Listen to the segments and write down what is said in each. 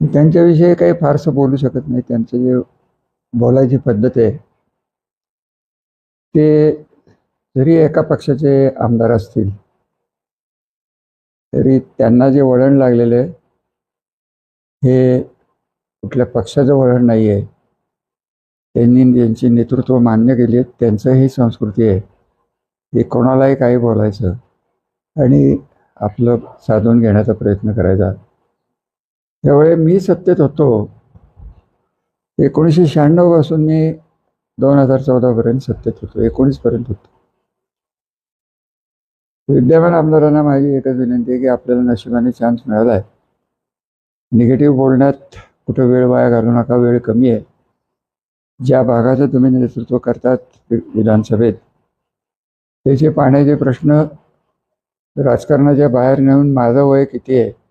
त्यांच्याविषयी काही फारसं बोलू शकत नाही. त्यांचं जे बोलायची पद्धत आहे ते जरी एका पक्षाचे आमदार असतील तरी त्यांना जे वळण लागलेलं आहे हे कुठल्या पक्षाचं वळण नाही आहे. त्यांनी ज्यांची नेतृत्व मान्य केली आहे त्यांचं ही संस्कृती आहे. हे कोणालाही काही बोलायचं आणि आपलं साधून घेण्याचा प्रयत्न करायचा. त्यावेळी मी सत्तेत होतो. एकोणीसशे शहाण्णवपासून मी दोन हजार चौदापर्यंत सत्तेत होतो. एकोणीसपर्यंत होतो. विद्यमान आमदारांना माझी एकच विनंती आहे की आपल्याला नशिबाने चान्स मिळाला आहे. निगेटिव्ह बोलण्यात कुठं वेळ वाया घालू नका वेळ कमी आहे. ज्या भागाचं तुम्ही नेतृत्व करतात विधानसभेत त्याचे पाण्याचे प्रश्न राजकारणाच्या बाहेर नेऊन माझं वय किती आहे?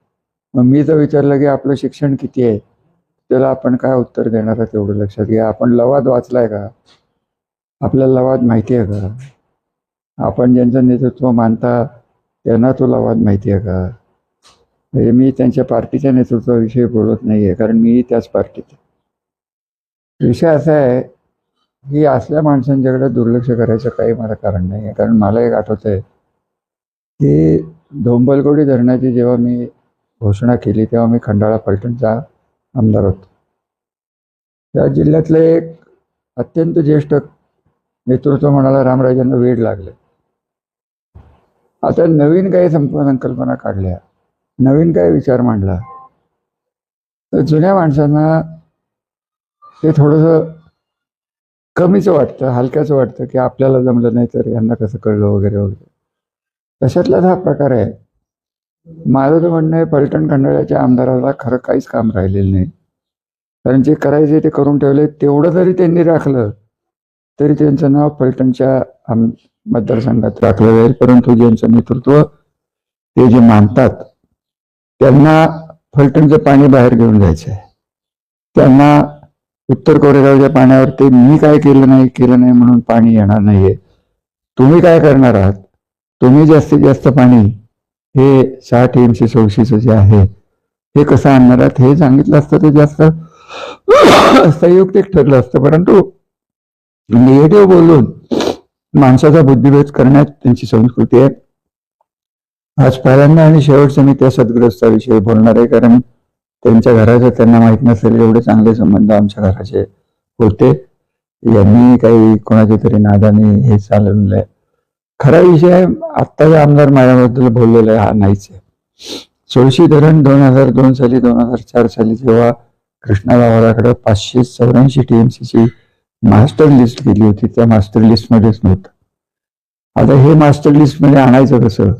मग मी जर विचारलं की आपलं शिक्षण किती आहे? त्याला आपण काय उत्तर देणार आहे तेवढं लक्षात घ्या. आपण लवाद वाचलाय का? आपल्याला लवाद माहिती आहे का? आपण ज्यांचं नेतृत्व मानता त्यांना तो लवाद माहिती आहे का? म्हणजे मी त्यांच्या पार्टीच्या नेतृत्वाविषयी बोलत नाही आहे कारण मी त्याच पार्टीत विषय असा आहे की असल्या माणसांच्याकडे दुर्लक्ष करायचं काही मला कारण नाही आहे कारण मला एक आठवत आहे की धोंबलगोडी धरणाची जेव्हा मी घोषणा केली तेव्हा मी खंडाळा पलटणचा आमदार होतो. त्या जिल्ह्यातले एक अत्यंत ज्येष्ठ नेतृत्व म्हणाला रामराजांना वेळ लागले. आता नवीन काही संकल्पना काढल्या नवीन काय विचार मांडला तर जुन्या माणसांना ते थोडंसं कमीच वाटतं हलक्याचं वाटतं की आपल्याला जमलं नाही तर यांना कसं कळलं वगैरे वगैरे. तशातलाच हा प्रकार आहे. माझं तर म्हणणं आहे पलटण खंडाळ्याच्या आमदाराला खरं काहीच काम राहिलेलं नाही. कारण जे करायचे ते करून ठेवले तेवढं जरी त्यांनी राखलं तरी त्यांचं नाव पलटणच्या आम मतदारसंघात राखलं जाईल. परंतु ज्यांचं नेतृत्व ते जे मानतात त्यांना फलटणचं पाणी बाहेर घेऊन जायचं आहे. त्यांना उत्तर कोरेगावच्या पाण्यावर ते मी काय केलं नाही केलं नाही म्हणून पाणी येणार नाहीये. तुम्ही काय करणार आहात? तुम्ही जास्तीत जास्त पाणी हे साठ टी एम चौशीचं जे आहे हे कसं आणणार आहात हे सांगितलं असतं ते जास्त संयुक्तिक ठरलं असतं. परंतु निगेटिव्ह बोलून माणसाचा बुद्धिभेद करण्यात त्यांची संस्कृती आहे. आज पहिल्यांदा आणि शेवटचं मी त्या सद्ग्रस्ताविषयी बोलणार आहे कारण त्यांच्या घराचं त्यांना माहीत नसेल एवढे चांगले संबंध आमच्या घराचे होते. यांनी काही कोणाच्या तरी नादाने हे चालवलंय खरा विषय आत्ताचा आमदार माझ्याबद्दल बोललेला हा नाहीच आहे. सोळशी धरण दोन हजार दोन साली दोन हजार चार साली जेव्हा कृष्णा गावाकडे पाचशे चौऱ्याऐंशी टीएमसीची मास्टर लिस्ट गेली होती त्या मास्टर लिस्टमध्येच नव्हतं. आता हे मास्टर लिस्टमध्ये आणायचं कसं?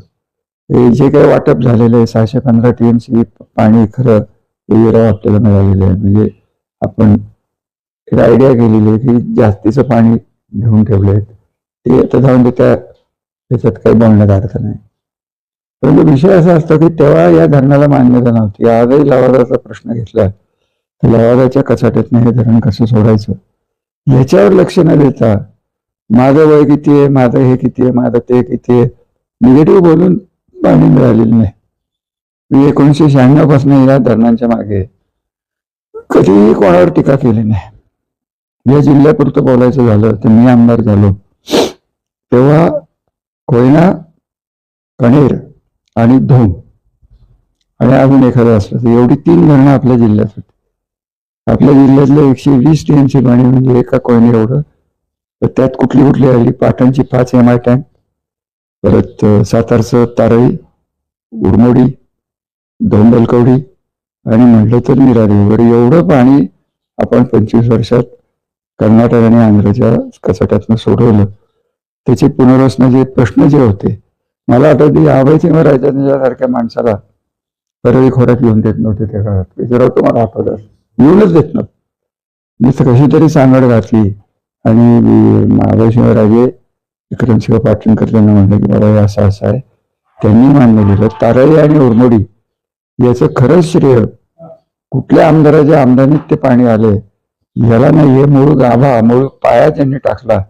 हे जे काही वाटप झालेलं आहे सहाशे पंधरा टीएमसी पाणी खरं वेगळं आपल्याला मिळालेलं आहे. म्हणजे आपण एक आयडिया केलेली आहे की जास्तीचं पाणी घेऊन ठेवले आहेत ते आता जाऊन दे त्या त्याच्यात काही बोलण्यात अर्थ नाही. परंतु विषय असा असतो की तेव्हा या धरणाला मान्यता नव्हती. आजही लवादाचा प्रश्न घेतला. तर लवादाच्या कचाट्यातनं हे धरण कसं सोडायचं? याच्यावर लक्ष न देता माझं वय किती आहे माझं हे किती आहे माझं ते किती आहे निगेटिव्ह बोलून पाणी मिळालेलं नाही. मी एकोणीसशे शहाण्णवपासून या धरणांच्या मागे कधीही कोणावर टीका केली नाही. या जिल्ह्यापुरतं बोलायचं झालं तर मी आमदार झालो. तेव्हा कोयना कणेर आणि धोम. आणि अजून एखादं असलं तर एवढी तीन धरणं आपल्या जिल्ह्यात होती. आपल्या जिल्ह्यातलं एकशे वीस टीएमसी पाणी म्हणजे एका कोयने एवढं. तर त्यात कुठली कुठली आली? पाटणची पाच एम आय टँक परत सातारचं तारळी उरमोडी धोंडलकवडी आणि म्हटलं तर निरारी वगैरे एवढं पाणी आपण पंचवीस वर्षात कर्नाटक आणि आंध्रच्या कचाट्यातनं सोडवलं. त्याची पुनर्वसनाचे प्रश्न जे होते मला आठवते अभय राजासारख्या माणसाला. परळी खोऱ्यात येऊन देत नव्हते त्या काळात. जरा तुम्हाला आठवलं येऊनच देत नव्हतं. मी कशी तरी सांगड घातली. आणि अभय राजे विक्रमसिंह पाटणकर त्यांना म्हणलं की बाबा असं असं आहे. त्यांनी मान्य केलं. तारळी आणि उरमोडी याचं खरंच श्रेय कुठल्या आमदाराच्या आमदानीत ते पाणी आले याला नाही. हे मूळ गाभा मूळ पाया त्यांनी टाकला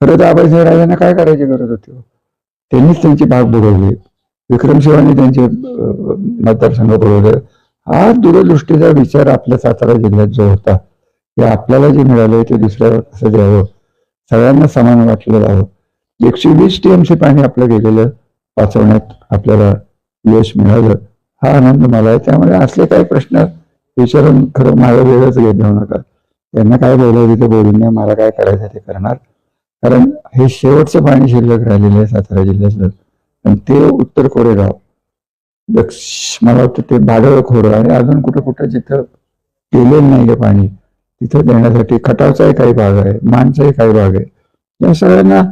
खरं तर आबाईसाहेब राजांना काय करायची गरज होती? त्यांनीच त्यांची भाग बुडवली विक्रमशिवाने त्यांचे मतदारसंघ बुडवले हा दूरदृष्टीचा विचार आपल्या सातारा जिल्ह्यात जो होता ते आपल्याला जे मिळालंय ते दुसऱ्यावर कसं द्यावं? सगळ्यांना समान वाटलं जावं एकशे वीस टीएमसी पाणी आपलं गेलेलं वाचवण्यात आपल्याला यश मिळालं. हा आनंद मला आहे. त्यामुळे असले काही प्रश्न विचारून खरं माझं वेगळंच घेत जाऊ नका. त्यांना काय बोलायचं ते बोलून नाही मला काय करायचं ते करणार? कारण हे शेवटचं पाणी शिल्लक राहिलेलं आहे सातारा जिल्ह्यातलं. आणि ते उत्तर कोरेगाव दक्ष मला वाटतं ते बाडळ खोरं आणि अजून कुठं कुठं जिथं गेलेलं नाही पाणी तिथं देण्यासाठी खटावचाही काही भाग आहे मानचाही काही भाग आहे. या सगळ्यांना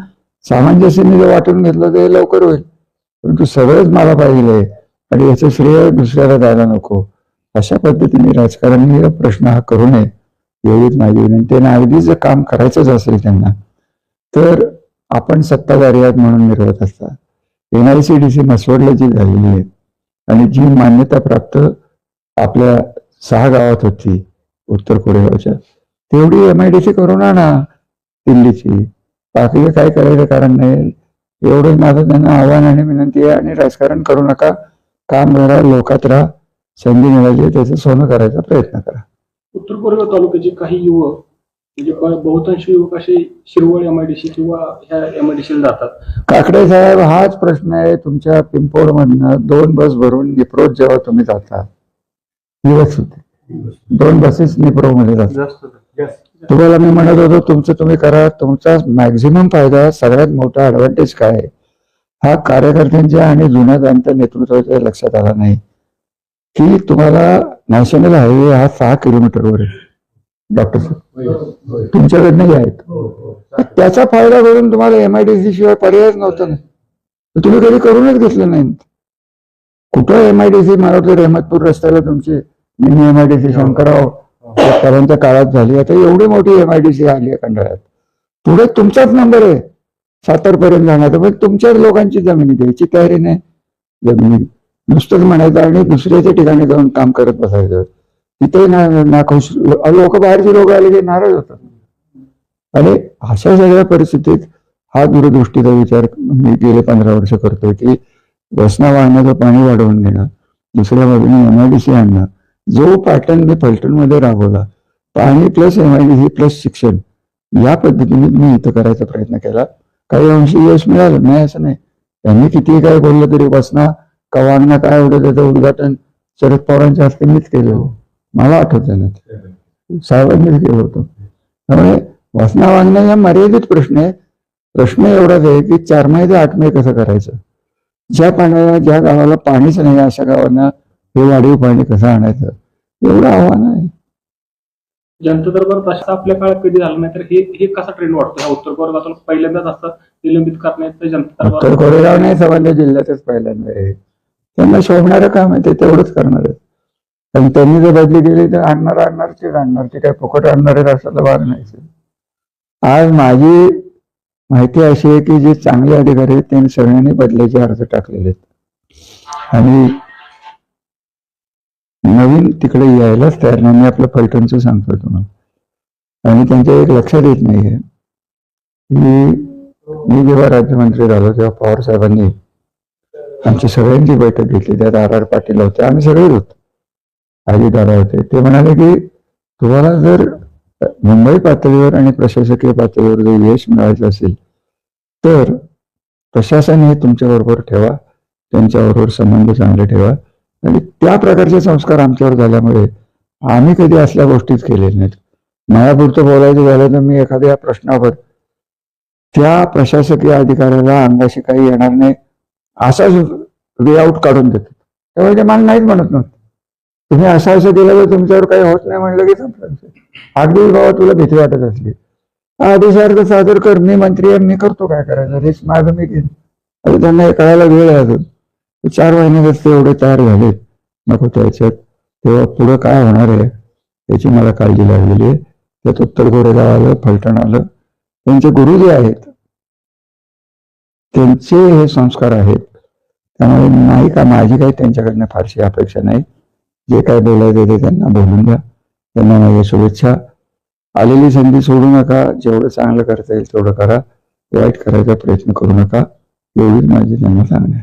सामंजस्याने जर वाटून घेतलं तर लवकर होईल. परंतु सगळंच मला पाहिजे आणि याचं श्रेय दुसऱ्याला द्यायला नको. अशा पद्धतीने राजकारणी प्रश्न हा करू नये एवढीच माझी विनंती आणि अगदी जर काम करायचंच असेल त्यांना तर आपण सत्ताधारी आहात म्हणून मिरवत असतात N I C D C मसवडला जी झालेली आहे. आणि जी मान्यता प्राप्त आपल्या सहा गावात होती उत्तर कोरेगावच्या. तेवढी एम आय डी सी करून आणा दिल्लीची. बाकी काय करायचं कारण नाही. एवढंच माझं त्यांना आव्हान आणि विनंती आहे आणि राजकारण करू नका. काम करा लोकात राहा. संधी मिळाली त्याचं सोनं करायचा प्रयत्न करा. उत्तर कोरेगाव तालुक्याचे काही युवक म्हणजे ब- बहुतांश युवक असे शिरवळ एमआयडीसी किंवा ह्या एमआयडीसीला जातात. काकडे साहेब हाच प्रश्न आहे तुमच्या पिंपोड मधनं दोन बस भरून निप्रोत जेव्हा तुम्ही जाता दिवस होते दोन बसेस निप्रो मध्ये जातात तुम्हाला मी म्हणत होतो तुमचं तुम्ही करा. तुमचा मॅक्झिमम फायदा सगळ्यात मोठा ऍडव्हान्टेज काय? आहे? हा कार्यकर्त्यांच्या आणि जुन्या जाणत्या नेतृत्वाच्या लक्षात आला नाही. की तुम्हाला नॅशनल हायवे हा सहा किलोमीटरवर आहे. डॉक्टर साहेब. तुमच्याकडनंही आहेत. त्याचा फायदा करून तुम्हाला एमआयडीसी शिवाय पर्यायच नव्हता ना. तुम्ही कधी करूनच घेतलं नाही. कुठं एमआयडीसी मला वाटतं रहमतपूर रस्त्याला तुमची मिनी एमआयडीसी शंकरराव पर्यंत काळात झाली. आता एवढी मोठी एमआयडीसी आली आहे खंडाळ्यात. पुढे तुमचाच नंबर आहे. सातार पर्यंत जाण्याचा पण तुमच्याच लोकांची जमिनी द्यायची तयारी नाही जमिनी. नुसतंच म्हणायचं आणि दुसऱ्याच्या ठिकाणी जाऊन काम करत बसायचं. तिथे ना नाखुश लोक बाहेरचे लोक आले की नाराज होतात. आणि अशा सगळ्या परिस्थितीत हा दूरदृष्टीचा विचार मी गेले पंधरा वर्ष करतोय की वसना वाहण्याचं पाणी वाढवून देणं दुसऱ्या बाजूने एमआयडीसी आणणं जो पॅटर्न मी फलटणमध्ये राबवला पाणी प्लस एमआयडीसी प्लस शिक्षण या पद्धतीने मी इथं करायचा प्रयत्न केला. काही अंशी यश मिळालं? नाही असं नाही. त्यांनी किती काय बोललं तरी वसना कवांना काय एवढं त्याचं उद्घाटन शरद पवारांच्या हस्ते मीच केलं. मला आठवतं ना ते. साहेबांनीच केलं होतं त्यामुळे वासना वागणं या मर्यादित प्रश्न आहे. प्रश्न एवढाच आहे की चार महिने ते आठ महिने कसं करायचं? ज्या पाण्याला ज्या गावाला पाणीच नाही अशा गावांना हे वाढीव पाणी कसं आणायचं? एवढं आव्हान आहे. जनता दरबार तसा आपल्या काळात कधी झाला नाही तर हे हे कसा ट्रेंड वाटतो उत्तर कोरेगावात पहिल्यांदाच असतात निलंबित करण्यात जनता उत्तर कोरेगाव नाही संबंध जिल्ह्यातच पहिल्यांदा आहे. त्यांना शोभणारं काम आहे ते तेवढंच करणार आहे कारण त्यांनी जर बदली केली तर आणणार आणणार ते आणणार. ते काय फुकट आणणार आहे असा भाग नाही आज माझी माहिती अशी आहे की जे चांगले अधिकारी आहेत त्यांनी सगळ्यांनी बदल्याचे अर्ज टाकलेले आहेत. आणि नवीन तिकडे यायलाच तयार नाही. मी आपलं फलटणचं सांगतो तुम्हाला. आणि त्यांच्या एक लक्षात येत नाहीये की मी जेव्हा राज्यमंत्री झालो तेव्हा पवार साहेबांनी आमची सगळ्यांची बैठक घेतली. त्यात आर आर पाटील होते. आम्ही सगळेच होतो. दादा होते ते म्हणाले की तुम्हाला जर मुंबई पातळीवर आणि प्रशासकीय पातळीवर जर यश मिळायचं असेल तर प्रशासन हे तुमच्याबरोबर ठेवा त्यांच्याबरोबर संबंध चांगले ठेवा. आणि त्या प्रकारचे संस्कार आमच्यावर झाल्यामुळे आम्ही कधी असल्या गोष्टीच केलेल्या नाहीत. मायापुरतं बोलायचं झालं तर मी एखाद्या प्रश्नावर त्या प्रशासकीय अधिकाऱ्याला अंगाशी काही येणार नाही असाच वे आउट काढून देतो. त्यामुळे ते मला नाहीच म्हणत नव्हतं. तुम्ही असं असं केलं तर तुमच्यावर काही होत नाही म्हणलं की संपलं अगदी बाबा तुला भीती वाटत असली. आदेशार्थ सादर कर मी मंत्री आहे मी करतो काय करायचं? रिस्क माझं मी घेईन आता त्यांना हे कळायला वेळ आहे अजून. चार महिन्यातच ते एवढे तयार झाले. नको त्याच्यात. तेव्हा पुढं काय होणार आहे? याची मला काळजी लागलेली आहे. त्यात उत्तर गोरेगाव आलं फलटण आलं. त्यांचे गुरु जे आहेत त्यांचे हे संस्कार आहेत. त्यामुळे नाही का माझी काही त्यांच्याकडनं फारशी अपेक्षा नाही. जे काय बोलायचं ते त्यांना बोलून द्या त्यांना माझ्या शुभेच्छा. आलेली संधी सोडू नका. जेवढं चांगलं करता येईल तेवढं करा. वाईट करायचा प्रयत्न करू नका. एवढीच माझी त्यांना सांगण्या